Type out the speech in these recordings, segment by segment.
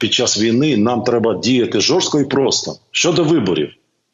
під час війни нам треба діяти жорстко і просто щодо виборів.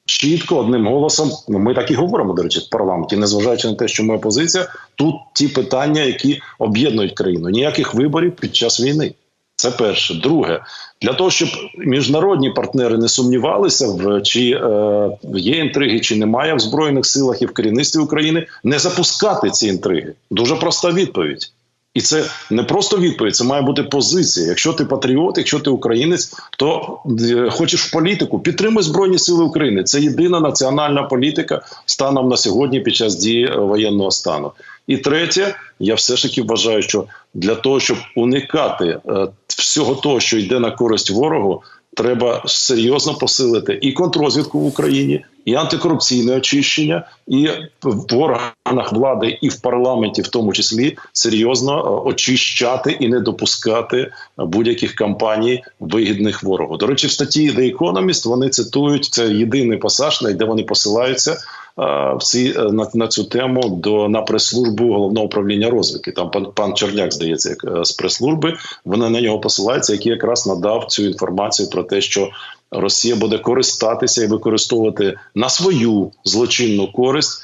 Чітко одним голосом, ну ми так і говоримо, до речі, в парламенті, незважаючи на те, що моя позиція, тут ті питання, які об'єднують країну. Ніяких виборів під час війни. Це перше. Друге, для того, щоб міжнародні партнери не сумнівалися в чи е, є інтриги, чи немає в збройних силах і в керівництві України, не запускати ці інтриги. Дуже проста відповідь. І це не просто відповідь, це має бути позиція. Якщо ти патріот, якщо ти українець, то е, хочеш в політику, підтримуй збройні сили України. Це єдина національна політика станом на сьогодні під час дії е, воєнного стану. І третє, я все ж таки вважаю, що для того, щоб уникати е, всього того, що йде на користь ворогу, треба серйозно посилити і контрозвідку в Україні, і антикорупційне очищення, і в органах влади, і в парламенті, в тому числі, серйозно е, очищати і не допускати будь-яких кампаній вигідних ворогу. До речі, в статті The Economist вони цитують це єдиний пасаж, на де вони посилаються е, в ці е, на, на цю тему до на прес-службу головного управління розвідки. Там пан пан Черняк здається, як е, з прес-служби. Вони на нього посилаються, який якраз надав цю інформацію про те, що Росія буде користатися і використовувати на свою злочинну користь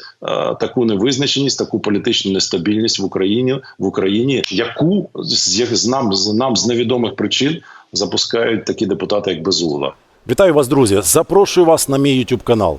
таку невизначеність, таку політичну нестабільність в Україні в Україні, яку з як з нам з нам з невідомих причин запускають такі депутати, як Безугла. Вітаю вас, друзі! Запрошую вас на мій YouTube канал.